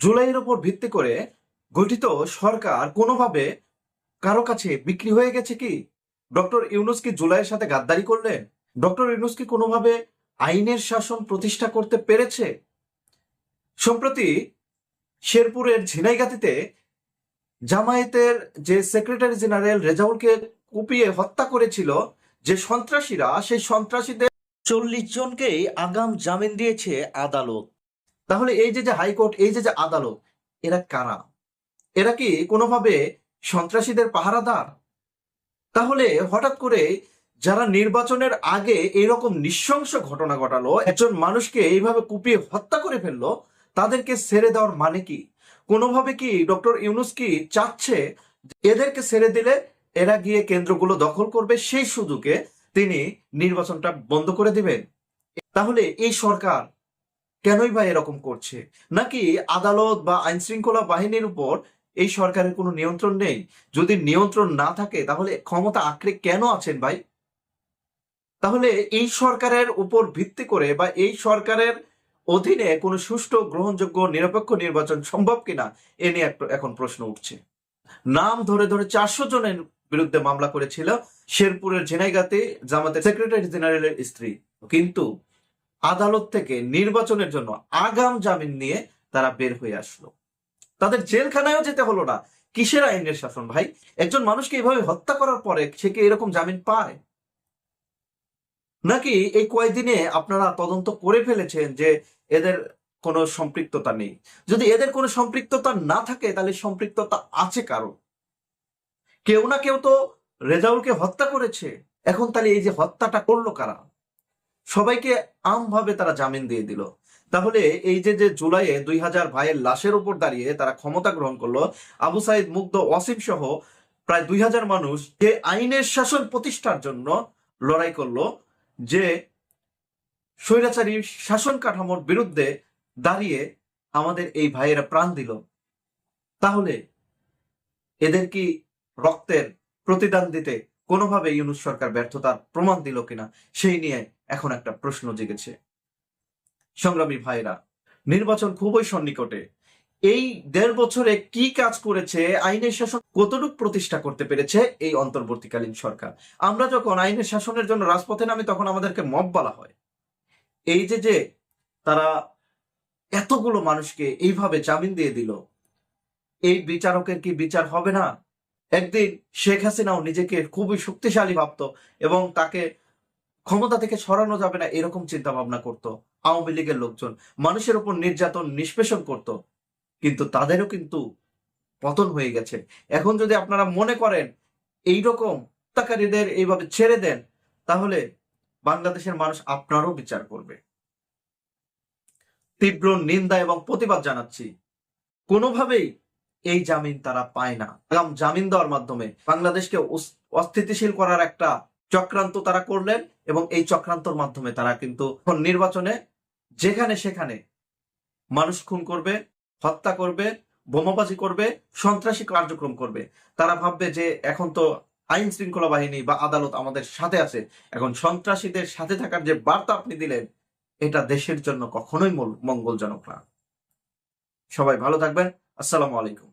জুলাইয়ের উপর ভিত্তি করে গঠিত সরকার কোনোভাবে কারও কাছে বিক্রি হয়ে গেছে কি? ডক্টর ইউনুস কি জুলাইয়ের সাথে গাদ্দারি করলেন? ডক্টর ইউনুস কি কোনোভাবে আইনের শাসন প্রতিষ্ঠা করতে পেরেছে? সম্প্রতি শেরপুরের ঝিনাইগাতিতে জামায়াতের যে সেক্রেটারি জেনারেল রেজাউলকে কুপিয়ে হত্যা করেছিল যে সন্ত্রাসীরা, সেই সন্ত্রাসীদের চল্লিশ জনকেই আগাম জামিন দিয়েছে আদালত। তাহলে এই যে যে হাইকোর্ট এই যে যে আদালত, এরা কারা? এরা কি কোনোভাবে সন্ত্রাসীদের পাহারাদার? তাহলে হঠাৎ করে যারা নির্বাচনের আগে এইরকম নৃশংস ঘটনা ঘটালো, একজন মানুষকে এইভাবে কুপিয়ে হত্যা করে ফেলল, তাদেরকে ছেড়ে দেওয়ার মানে কি? কোনোভাবে কি ডক্টর ইউনুস কি চাচ্ছে এদেরকে ছেড়ে দিলে এরা গিয়ে কেন্দ্রগুলো দখল করবে? সেই সুযোগে তিনি নির্বাচনটা বন্ধ করে দিবেন। তাহলে এই সরকার কেনই বা এরকম করছে? নাকি আদালত বা আইন শৃঙ্খলা বাহিনীর উপর এই সরকারের কোনো নিয়ন্ত্রণ নেই? যদি নিয়ন্ত্রণ না থাকে, তাহলে ক্ষমতা আঁকড়ে কেন আছেন ভাই? তাহলে এই সরকারের উপর ভিত্তি করে বা এই সরকারের অধীনে কোনো সুষ্ঠু, গ্রহণযোগ্য, নিরপেক্ষ নির্বাচন সম্ভব কিনা, এ নিয়ে এখন প্রশ্ন উঠছে। নাম ধরে ধরে চারশো জনের বিরুদ্ধে মামলা করেছিল শেরপুরের ঝিনাইগাতে জামাতের সেক্রেটারি জেনারেলের স্ত্রী। কিন্তু আদালত থেকে নির্বাচনের জন্য আগাম জামিন নিয়ে তারা বের হয়ে আসলো। তাদের জেলখানায়ও যেতে হলো না। কিসের আইনের শাসন ভাই? একজন মানুষকে এইভাবে হত্যা করার পরে সে কি এরকম জামিন পায়? নাকি এই কয়দিনে আপনারা তদন্ত করে ফেলেছেন যে এদের কোনো সম্পৃক্ততা নেই? যদি এদের কোনো সম্পৃক্ততা না থাকে, তাহলে সম্পৃক্ততা আছে কারও? কেউ না কেউ তো রেজাউলকে হত্যা করেছে। এখন তাহলে এই যে হত্যাটা করল কারা? সবাইকে আমভাবে তারা জামিন দিয়ে দিল। তাহলে এই যে যে জুলাইয়ে দুই হাজার ভাইয়ের লাশের উপর দাঁড়িয়ে তারা ক্ষমতা গ্রহণ করল, আবু সাইদ মুগ্ধ ওয়াসিম সহ প্রায় দুই হাজার মানুষ যে আইনের শাসন প্রতিষ্ঠার জন্য লড়াই করল, যে স্বৈরাচারী শাসন কাঠামোর বিরুদ্ধে দাঁড়িয়ে আমাদের এই ভাইয়েরা প্রাণ দিল। তাহলে এদের কি রক্তের প্রতিদান দিতে কোনোভাবে ইউনুস সরকার ব্যর্থতার প্রমাণ দিল কিনা, সেই নিয়ে এখন একটা প্রশ্ন জেগেছে। সংগ্রামী ভাইরা নির্বাচন খুবই সন্নিকটে। এই দেড় বছরে কি কাজ করেছে, আইনের শাসন কতটুক প্রতিষ্ঠা করতে পেরেছে, এই অন্তর্বর্তীকালীন সরকার। আমরা যখন আইনের শাসনের জন্য রাজপথে নামি, তখন আমাদেরকে মব বলা হয়। এই যে যে তারা এতগুলো মানুষকে এইভাবে জামিন দিয়ে দিল, এই বিচারকের কি বিচার হবে না? একদিন শেখ হাসিনাও নিজেকে খুবই শক্তিশালী ভাবত এবং তাকে ক্ষমতা থেকে সরানো যাবে না এরকম চিন্তা ভাবনা করতো আওয়ামী লীগের লোকজন। মানুষের উপর নির্যাতন, নিষ্পেষণ করত। কিন্তু তাদেরও কিন্তু পতন হয়ে গেছে। এখন যদি আপনারা মনে করেন এই রকম হত্যাকারীদের এইভাবে ছেড়ে দেন, তাহলে বাংলাদেশের মানুষ আপনারও বিচার করবে। তীব্র নিন্দা এবং প্রতিবাদ জানাচ্ছি। কোনোভাবেই এই জামিন তারা পায় না। আগাম জামিন দেওয়ার মাধ্যমে বাংলাদেশকে অস- অস্থিতিশীল করার একটা চক্রান্ত তারা করলেন এবং এই চক্রান্তর মাধ্যমে তারা কিন্তু নির্বাচনে যেখানে সেখানে মানুষ খুন করবে, হত্যা করবে, বোমাবাজি করবে, সন্ত্রাসী কার্যক্রম করবে। তারা ভাববে যে এখন তো আইন শৃঙ্খলা বাহিনী বা আদালত আমাদের সাথে আছে। এখন সন্ত্রাসীদের সাথে থাকার যে বার্তা আপনি দিলেন, এটা দেশের জন্য কখনোই মঙ্গলজনক না। সবাই ভালো থাকবেন। আসসালামু আলাইকুম।